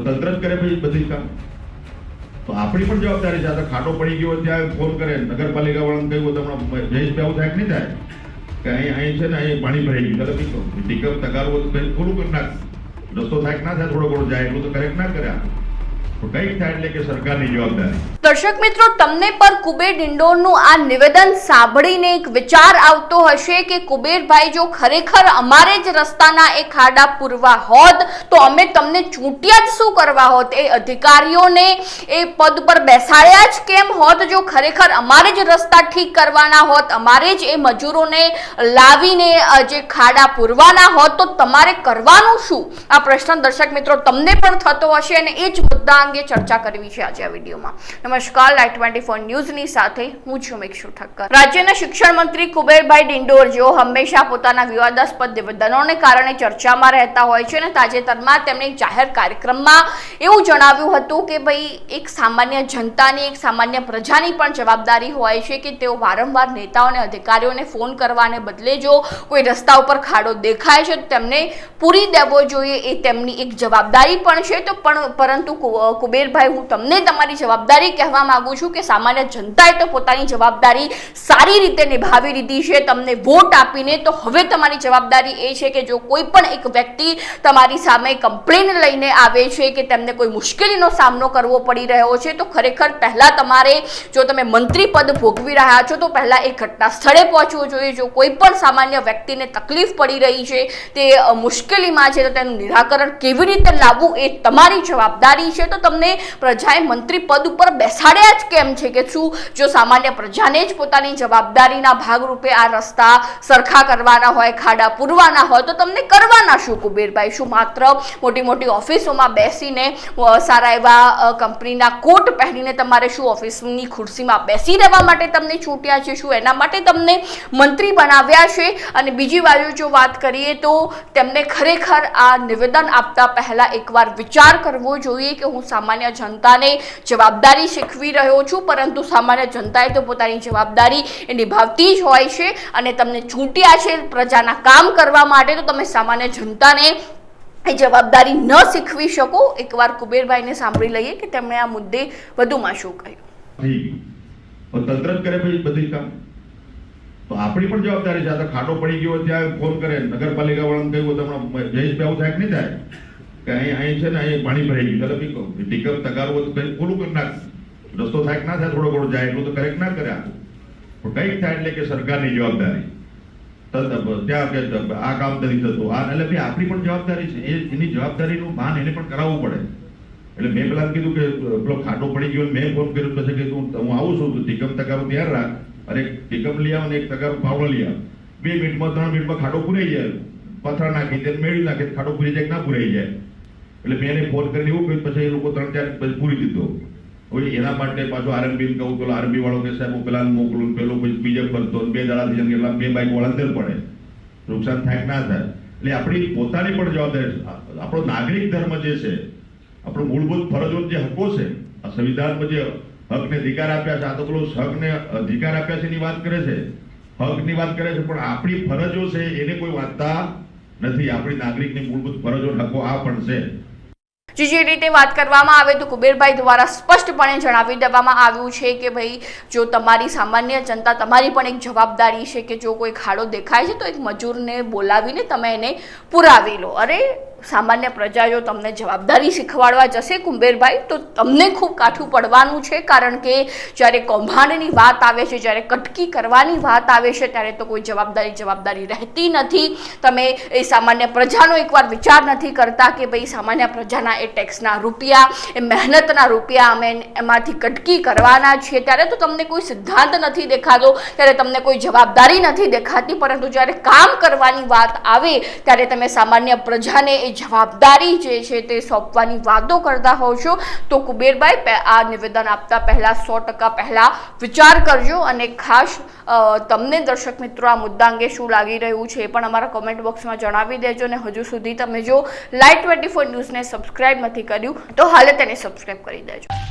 તો તંત્ર જ કરે પછી બધી કામ. તો આપણી પણ જવાબદારી છે. આ ખાડો પડી ગયો ત્યાં ફોન કરે. નગરપાલિકા વાળાને કહ્યું તો હમણાં જયેશ આવું થાય કે નહીં થાય? કે અહીં અહીં છે ને, અહીં પાણી ભરાઈ ગયું. ચાલો ટીકપ તગારવું થોડું કરી નાખ. રસ્તો થાય ના થાય, થોડો ઘણો જાય. એટલું તો કરેક્ટ ના કર્યા. દર્શક મિત્રો, તમને પર કુબેર ડિંડોરનું આ નિવેદન સાંભળીને એક વિચાર આવતો હશે કે કુબેરભાઈ જો ખરેખર અમારે જ રસ્તાના એ ખાડા પૂરવા હોત, તો અમે તમને ચૂંટ્યા જ શું કરવા હોત? એ અધિકારીઓને એ પદ પર બેસાડ્યા જ કેમ હોત? જો ખરેખર અમારે જ રસ્તા ઠીક કરવાના હોત, અમારે જ એ મજૂરોને લાવીને જે ખાડા પૂરવાના હોત, તો તમારે કરવાનું શું? આ પ્રશ્ન દર્શક મિત્રો, તમને પણ થતો હશે અને એ જ મુદ્દા અંગે ચર્ચા કરવી છે આજે આ વિડીયોમાં. નમસ્કાર લાઈટ ટ્વેન્ટી ફોર ન્યૂઝની સાથે હું છું મિક્ષુ ઠક્કર. રાજ્યના શિક્ષણ મંત્રી કુબેરભાઈ ડિંડોર જેઓ હંમેશા પોતાના વિવાદાસ્પદ નિવેદનોને કારણે ચર્ચામાં રહેતા હોય છે અને તાજેતરમાં તેમણે એક જાહેર કાર્યક્રમમાં એવું જણાવ્યું હતું કે ભાઈ, એક સામાન્ય જનતાની, એક સામાન્ય પ્રજાની પણ જવાબદારી હોય છે કે તેઓ વારંવાર નેતાઓને, અધિકારીઓને ફોન કરવાને બદલે જો કોઈ રસ્તા ઉપર ખાડો દેખાય છે તો તેમને પૂરી દેવો જોઈએ એ તેમની એક જવાબદારી પણ છે તો પણ, પરંતુ કુબેરભાઈ, હું તમને તમારી જવાબદારી કહેવા માંગુ છું કે સામાન્ય જનતાએ તો પોતાની જવાબદારી સારી રીતે નિભાવી લીધી છે, તમને વોટ આપીને તો હવે તમારી જવાબદારી એ છે કે જો કોઈ પણ એક વ્યક્તિ તમારી સામે કમ્પ્લેન લઈને આવે છે કે તેમને કોઈ મુશ્કેલીનો સામનો કરવો પડી રહ્યો છે, તો ખરેખર પહેલાં તમારે જો તમે મંત્રી પદ ભોગવી રહ્યા છો, તો પહેલાં એ ઘટના સ્થળે પહોંચવું જોઈએ. જો કોઈ પણ સામાન્ય વ્યક્તિને તકલીફ પડી રહી છે, તે મુશ્કેલીમાં છે, તો તેનું નિરાકરણ કેવી રીતે લાવવું એ તમારી જવાબદારી છે, તો તમને પ્રજાએ મંત્રી પદ ઉપર બેસાડ્યા જ કેમ છે કે શું? જો સામાન્ય પ્રજાને જ પોતાની જવાબદારીના ભાગરૂપે આ રસ્તા સરખા કરવાના હોય, ખાડા પૂરવાના હોય, તો તમને કરવાના શું કુબેરભાઈ? શું માત્ર મોટી મોટી ઓફિસોમાં બેસીને સારા એવા કંપનીના કોટ પહેરીને તમારે શું ઓફિસની ખુરશીમાં બેસી રહેવા માટે તમને છૂટ્યા છે? શું એના માટે તમને મંત્રી બનાવ્યા છે? અને બીજી બાજુ જો વાત કરીએ તો તેમને ખરેખર આ નિવેદન આપતા પહેલા એકવાર વિચાર કરવો જોઈએ કે હું સામાન્ય જનતાને જવાબદારી શીખવી રહ્યો છું, પરંતુ સામાન્ય જનતાએ તો પોતાની જવાબદારી એ નિભાવતી જ હોય છે અને તમને ચૂંટ્યા છે પ્રજાના કામ કરવા માટે તો તમે સામાન્ય જનતાને જવાબદારી ન શીખવી શકો. એકવાર કુબેરભાઈને સાંભળી લઈએ કે તેમણે આ મુદ્દે વધુમાં શું કહ્યું. તંત્ર કરે પછી બધી કામ. તો આપણી પણ જવાબદારી છે. આ તો ખાટો પડી ગયો ત્યાં ફોન કરે, નગરપાલિકા વાળાને કહ્યું તો હમણાં જયેશ આવું થાય કે નહીં થાય? કે અહીં અહીં છે ને અહીં પાણી ભરાઈ ગયું. ચાલો પીકો. તગારવું તગારો થોડું કરી નાખ. રસ્તો થાય ના થાય, થોડો ઘણો જાય એટલું તો કરેક્ટ ના કરે તો કંઈક થાય એટલે કે સરકારની જવાબદારી. ત્યાં કે આ કામ કરી થતું આ એટલે ભાઈ આપણી પણ જવાબદારી છે. એ એની જવાબદારીનું ભાન એને પણ કરાવવું પડે. એટલે મેં પેલા કીધું કે, પેલો ખાડો પડી ગયો મેં ફોન કર્યો પછી કે હું આવું છું ટીકમ તગારું તૈયાર રાખ. અને ટીકમ લઈ આવ અને એક તગારો પાવડો લઈ આવ. બે મિનિટમાં, ત્રણ મિનિટમાં ખાડો પૂરાઈ જાય. પથરા નાખી દે મેળવી નાખે ખાડો પૂરી જાય ના પૂરાઈ જાય. એટલે મેં એને ફોન કરીને એવું કહ્યું પછી એ લોકો ત્રણ ચાર પછી પૂરી દીધો. હવે એના માટે પાછો આરએમબી કહું પેલો આરએમબી વાળો કે સાહેબ હું પેલા મોકલું, પેલો પછી બીજે ફરતો બે દાડાથી જઈને એટલા બે બાઈક વાળા અંદર પડે. નુકસાન થાય ના થાય. એટલે આપણી પોતાની પણ જવાબદારી આપણો નાગરિક ધર્મ જે છે, આપણો મૂળભૂત ફરજો જે હકો છે, આ સંવિધાનમાં જે હકને અધિકાર આપ્યા છે, આ તો પેલો હકને અધિકાર આપ્યા છે એની વાત કરે છે. હકની વાત કરે છે, પણ આપણી ફરજો છે એને કોઈ વાંચતા નથી. આપણી નાગરિકની મૂળભૂત ફરજો હકો આ પણ છે. જે રીતે વાત કરવામાં આવે તો કુબેરભાઈ દ્વારા સ્પષ્ટપણે જણાવી દેવામાં આવ્યું છે કે ભાઈ, જો તમારી સામાન્ય જનતા તમારી પણ એક જવાબદારી છે કે જો કોઈ ખાડો દેખાય છે તો એક મજૂરને બોલાવીને તમે એને પુરાવી લો. અરે સામાન્ય પ્રજા જો તમને જવાબદારી શીખવાડવા જશે કુંબેરભાઈ તો તમને ખૂબ કાઠું પડવાનું છે, કારણ કે જ્યારે કૌભાંડની વાત આવે છે, જ્યારે કટકી કરવાની વાત આવે છે, ત્યારે તો કોઈ જવાબદારી જવાબદારી રહેતી નથી. તમે એ સામાન્ય પ્રજાનો એકવાર વિચાર નથી કરતા કે ભાઈ સામાન્ય પ્રજાના એ ટેક્સના રૂપિયા, એ મહેનતના રૂપિયા અમે એમાંથી કટકી કરવાના છીએ. ત્યારે તો તમને કોઈ સિદ્ધાંત નથી દેખાતો, ત્યારે તમને કોઈ જવાબદારી નથી દેખાતી. પરંતુ જ્યારે કામ કરવાની વાત આવે, ત્યારે તમે સામાન્ય પ્રજાને એ જવાબદારી જે છે તે સોંપવાની વાતો કરતા હોવ છો, તો કુબેરભાઈ આ નિવેદન આપતા પહેલા સો ટકા પહેલા વિચાર કરજો અને ખાસ તમને દર્શક મિત્રો આ મુદ્દા અંગે શું લાગી રહ્યું છે એ પણ અમારા કોમેન્ટ બોક્સમાં જણાવી દેજો અને હજુ સુધી તમે જો લાઈટ ટ્વેન્ટી ફોર ન્યૂઝને સબસ્ક્રાઈબ નથી કર્યું, તો હાલે તેને સબસ્ક્રાઈબ કરી દેજો.